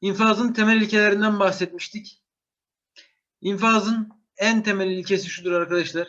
İnfazın temel ilkelerinden bahsetmiştik. İnfazın en temel ilkesi şudur arkadaşlar.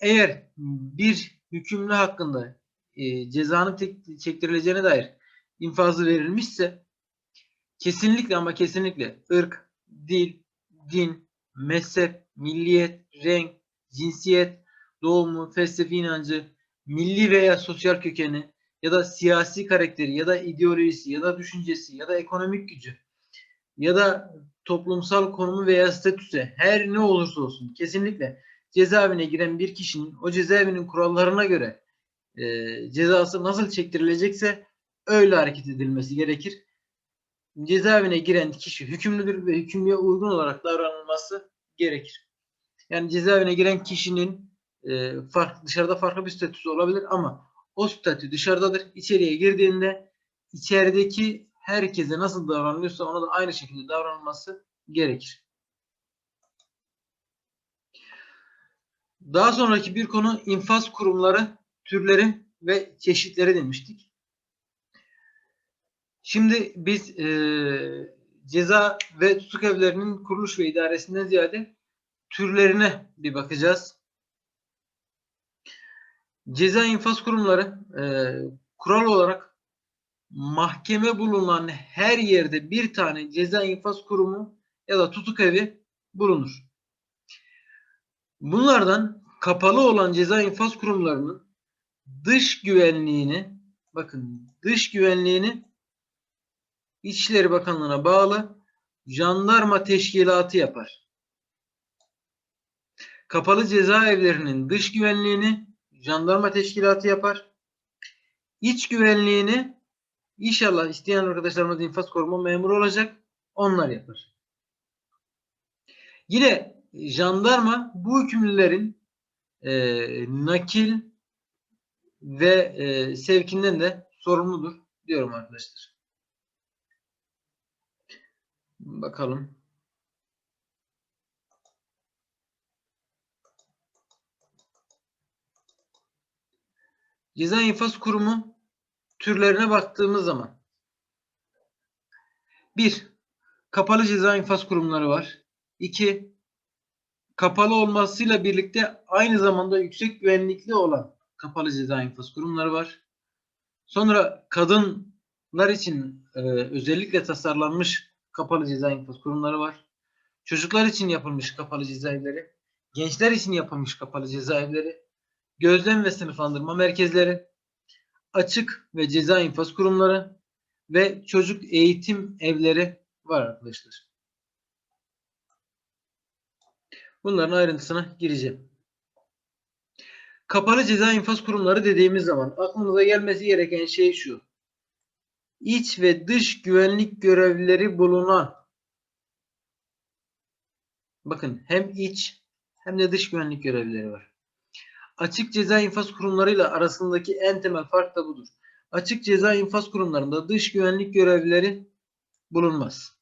Eğer bir hükümlü hakkında e, cezanın tek- çektirileceğine dair infazı verilmişse kesinlikle ama kesinlikle ırk, dil, din, mezhep, milliyet, renk, cinsiyet, doğumu, felsefi inancı, milli veya sosyal kökeni ya da siyasi karakteri ya da ideolojisi ya da düşüncesi ya da ekonomik gücü ya da toplumsal konumu veya statüsü her ne olursa olsun kesinlikle cezaevine giren bir kişinin o cezaevinin kurallarına göre e, cezası nasıl çektirilecekse öyle hareket edilmesi gerekir. Cezaevine giren kişi hükümlüdür ve hükümlüye uygun olarak davranılması gerekir. Yani cezaevine giren kişinin e, fark, dışarıda farklı bir statüsü olabilir ama o statü dışarıdadır. İçeriye girdiğinde içerideki herkese nasıl davranılıyorsa ona da aynı şekilde davranılması gerekir. Daha sonraki bir konu infaz kurumları, türleri ve çeşitleri demiştik. Şimdi biz e, ceza ve tutuk evlerinin kuruluş ve idaresinden ziyade türlerine bir bakacağız. Ceza infaz kurumları e, kural olarak mahkeme bulunan her yerde bir tane ceza infaz kurumu ya da tutuk evi bulunur. Bunlardan kapalı olan ceza infaz kurumlarının dış güvenliğini bakın dış güvenliğini İçişleri Bakanlığı'na bağlı jandarma teşkilatı yapar. Kapalı cezaevlerinin dış güvenliğini jandarma teşkilatı yapar. İç güvenliğini inşallah isteyen arkadaşlarımız infaz koruma memuru olacak. Onlar yapar. Yine jandarma bu hükümlülerin e, nakil ve e, sevkinden de sorumludur diyorum arkadaşlar. Bakalım. Ceza infaz kurumu türlerine baktığımız zaman bir, kapalı ceza infaz kurumları var. İki, kapalı olmasıyla birlikte aynı zamanda yüksek güvenlikli olan kapalı ceza infaz kurumları var. Sonra kadınlar için e, özellikle tasarlanmış kapalı ceza infaz kurumları var. Çocuklar için yapılmış kapalı cezaevleri, gençler için yapılmış kapalı cezaevleri, gözlem ve sınıflandırma merkezleri, açık ve ceza infaz kurumları ve çocuk eğitim evleri var arkadaşlar. Bunların ayrıntısına gireceğim. Kapalı ceza infaz kurumları dediğimiz zaman aklınıza gelmesi gereken şey şu. İç ve dış güvenlik görevlileri bulunan bakın hem iç hem de dış güvenlik görevlileri var. Açık ceza infaz kurumlarıyla arasındaki en temel fark da budur. Açık ceza infaz kurumlarında dış güvenlik görevlileri bulunmaz.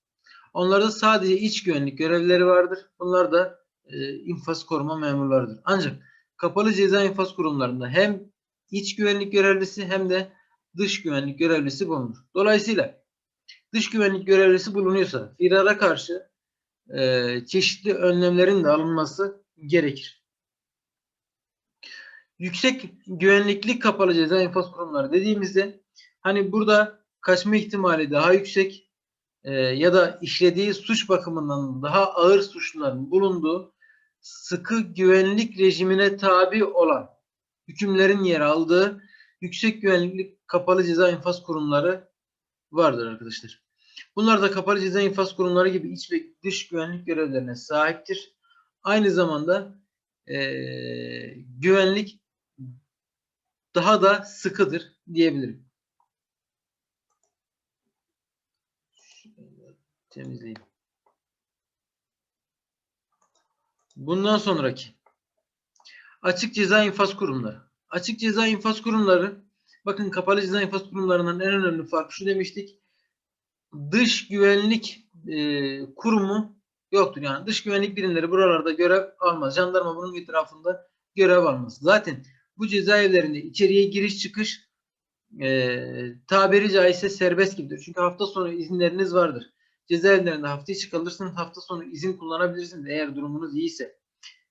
Onlarda sadece iç güvenlik görevlileri vardır. Bunlar da e, infaz koruma memurlarıdır. Ancak kapalı ceza infaz kurumlarında hem iç güvenlik görevlisi hem de dış güvenlik görevlisi bulunur. Dolayısıyla dış güvenlik görevlisi bulunuyorsa firara karşı e, çeşitli önlemlerin de alınması gerekir. Yüksek güvenlikli kapalı ceza infaz kurumları dediğimizde hani burada kaçma ihtimali daha yüksek e, ya da işlediği suç bakımından daha ağır suçluların bulunduğu sıkı güvenlik rejimine tabi olan hükümlerin yer aldığı yüksek güvenlikli kapalı ceza infaz kurumları vardır arkadaşlar. Bunlar da kapalı ceza infaz kurumları gibi iç ve dış güvenlik görevlerine sahiptir. Aynı zamanda e, güvenlik daha da sıkıdır diyebilirim. Temizleyeyim. Bundan sonraki açık ceza infaz kurumları. Açık ceza infaz kurumları bakın kapalı ceza infaz kurumlarından en önemli fark şu demiştik. Dış güvenlik e, kurumu yoktur. Yani dış güvenlik birimleri buralarda görev almaz. Jandarma bunun etrafında görev almaz. Zaten bu cezaevlerinde içeriye giriş çıkış e, tabiri caizse serbest gibidir. Çünkü hafta sonu izinleriniz vardır. cezaevlerinde hafta içi kalırsınız. Hafta sonu izin kullanabilirsiniz eğer durumunuz iyiyse.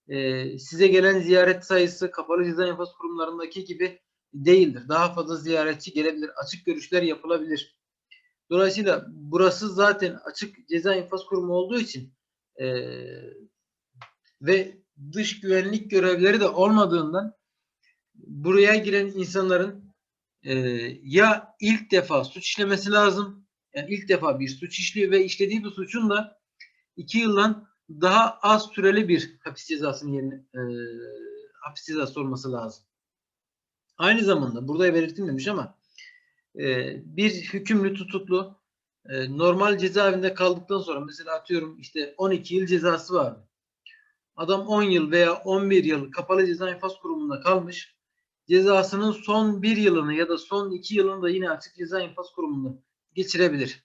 Ee, size gelen ziyaret sayısı kapalı ceza infaz kurumlarındaki gibi değildir. Daha fazla ziyaretçi gelebilir. Açık görüşler yapılabilir. Dolayısıyla burası zaten açık ceza infaz kurumu olduğu için eee, ve dış güvenlik görevleri de olmadığından buraya giren insanların eee, ya ilk defa suç işlemesi lazım, yani ilk defa bir suç işliyor ve işlediği bu suçun da iki yıldan daha az süreli bir hapis cezasının yerine eee, hapis cezası olması lazım. Aynı zamanda burada belirtilmemiş ama e, bir hükümlü tutuklu e, normal cezaevinde kaldıktan sonra mesela atıyorum işte 12 yıl cezası vardı. Adam 10 yıl veya 11 yıl kapalı ceza infaz kurumunda kalmış. Cezasının son bir yılını ya da son iki yılını da yine açık ceza infaz kurumunda geçirebilir.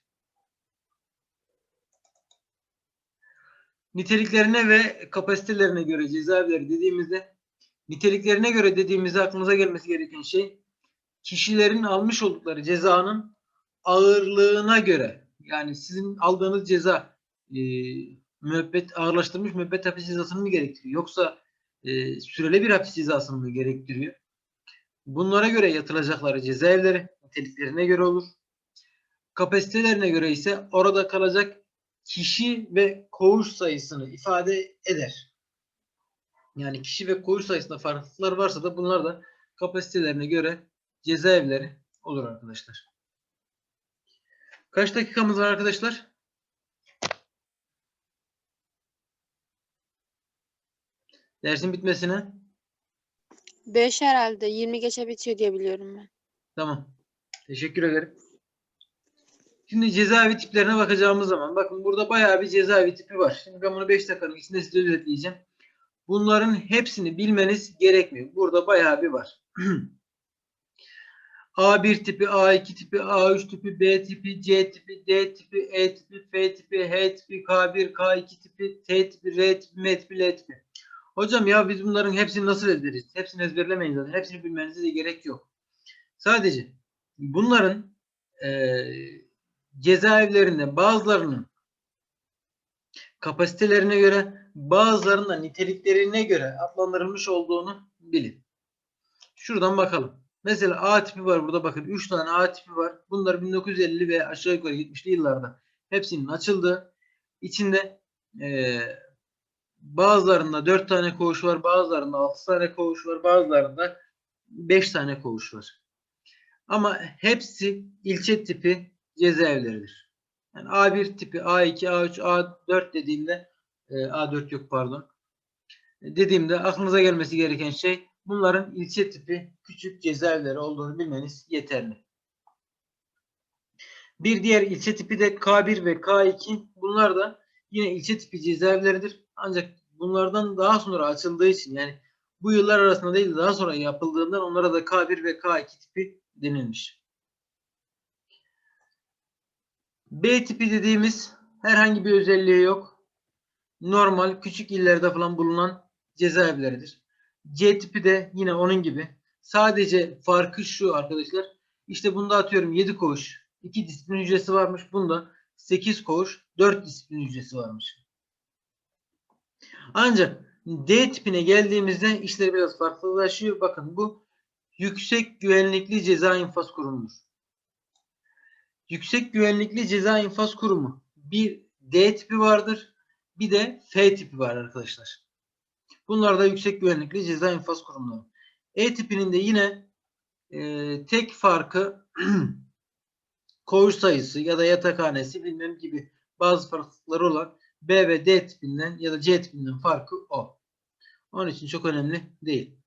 Niteliklerine ve kapasitelerine göre cezaevleri dediğimizde niteliklerine göre dediğimizde aklımıza gelmesi gereken şey kişilerin almış oldukları cezanın ağırlığına göre yani sizin aldığınız ceza e, müebbet ağırlaştırılmış müebbet hapis cezasını mı gerektiriyor yoksa e, süreli bir hapis cezasını mı gerektiriyor? Bunlara göre yatılacakları cezaevleri niteliklerine göre olur. Kapasitelerine göre ise orada kalacak kişi ve koğuş sayısını ifade eder. Yani kişi ve koğuş sayısında farklılıklar varsa da bunlar da kapasitelerine göre cezaevleri olur arkadaşlar. Kaç dakikamız var arkadaşlar? Dersin bitmesine. 5 herhalde. 20 geçe bitiyor diye biliyorum ben. Tamam. Teşekkür ederim. Şimdi cezaevi tiplerine bakacağımız zaman bakın burada bayağı bir cezaevi tipi var. Şimdi ben bunu 5 dakikanın içinde size özetleyeceğim. Bunların hepsini bilmeniz gerekmiyor. Burada bayağı bir var. A1 tipi, A2 tipi, A3 tipi, B tipi, C tipi, D tipi, E tipi, F tipi, H tipi, K1, K2 tipi, T tipi, R tipi, M tipi, L tipi. Hocam ya biz bunların hepsini nasıl ezberleriz? Hepsini ezberlemeyin zaten. Hepsini bilmenize de gerek yok. Sadece bunların eee cezaevlerinde bazılarının kapasitelerine göre bazılarının da niteliklerine göre adlandırılmış olduğunu bilin. Şuradan bakalım. Mesela A tipi var burada bakın 3 tane A tipi var. Bunlar 1950 ve aşağı yukarı 70'li yıllarda hepsinin açıldığı içinde eee bazılarında 4 tane koğuş var, bazılarında 6 tane koğuş var, bazılarında 5 tane koğuş var. Ama hepsi ilçe tipi cezaevleridir. Yani A1 tipi, A2, A3, A4 dediğimde e, A4 yok pardon. E, Dediğimde aklınıza gelmesi gereken şey bunların ilçe tipi küçük cezaevleri olduğunu bilmeniz yeterli. Bir diğer ilçe tipi de K1 ve K2. Bunlar da yine ilçe tipi cezaevleridir. Ancak bunlardan daha sonra açıldığı için yani bu yıllar arasında değil de daha sonra yapıldığından onlara da K1 ve K2 tipi denilmiş. B tipi dediğimiz herhangi bir özelliği yok. Normal küçük illerde falan bulunan cezaevleridir. C tipi de yine onun gibi. Sadece farkı şu arkadaşlar. İşte bunda atıyorum 7 koğuş, 2 disiplin hücresi varmış. Bunda 8 koğuş, 4 disiplin hücresi varmış. Ancak D tipine geldiğimizde işler biraz farklılaşıyor. Bakın bu yüksek güvenlikli ceza infaz kurumudur. Yüksek güvenlikli ceza infaz kurumu bir D tipi vardır. Bir de F tipi var arkadaşlar. Bunlar da yüksek güvenlikli ceza infaz kurumları. E tipinin de yine e, tek farkı koğuş sayısı ya da yatakhanesi bilmem gibi bazı farklılıkları olan B ve D tipinden ya da C tipinden farkı o. Onun için çok önemli değil.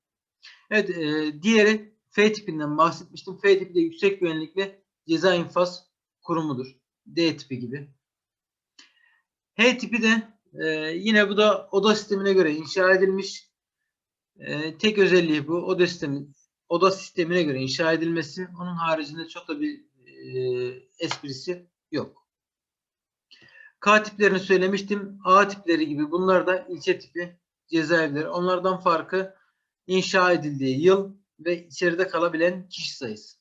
Evet, e, diğeri F tipinden bahsetmiştim. F tipi de yüksek güvenlikli ceza infaz kurumudur. D tipi gibi. H tipi de e, yine bu da oda sistemine göre inşa edilmiş. E, tek özelliği bu. Oda sistemi oda sistemine göre inşa edilmesi. Onun haricinde çok da bir e, esprisi yok. K tiplerini söylemiştim. A tipleri gibi bunlar da ilçe tipi cezaevleri. Onlardan farkı inşa edildiği yıl ve içeride kalabilen kişi sayısı.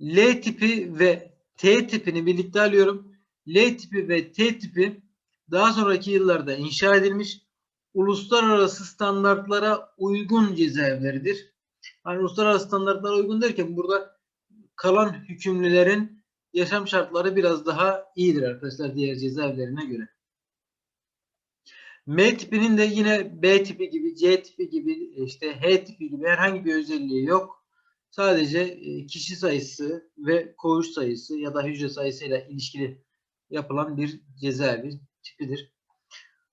L tipi ve T tipini birlikte alıyorum. L tipi ve T tipi daha sonraki yıllarda inşa edilmiş uluslararası standartlara uygun cezaevleridir. Hani uluslararası standartlara uygun derken burada kalan hükümlülerin yaşam şartları biraz daha iyidir arkadaşlar diğer cezaevlerine göre. M tipinin de yine B tipi gibi, C tipi gibi, işte H tipi gibi herhangi bir özelliği yok. Sadece e, kişi sayısı ve koğuş sayısı ya da hücre sayısıyla ilişkili yapılan bir cezaevi tipidir.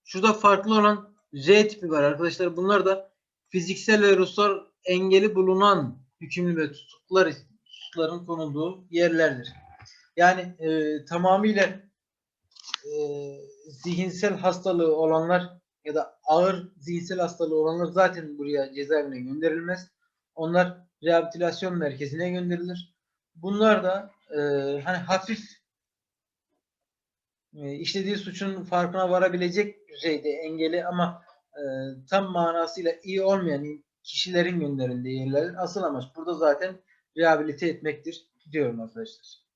Şurada farklı olan R tipi var arkadaşlar. Bunlar da fiziksel ve ruhsal engeli bulunan hükümlü ve tutuklular, tutukluların konulduğu yerlerdir. Yani e, tamamıyla e, zihinsel hastalığı olanlar ya da ağır zihinsel hastalığı olanlar zaten buraya cezaevine gönderilmez. Onlar rehabilitasyon merkezine gönderilir. Bunlar da e, hani hafif e, işlediği suçun farkına varabilecek düzeyde engeli ama e, tam manasıyla iyi olmayan kişilerin gönderildiği yerler. Asıl amaç burada zaten rehabilite etmektir diyorum arkadaşlar.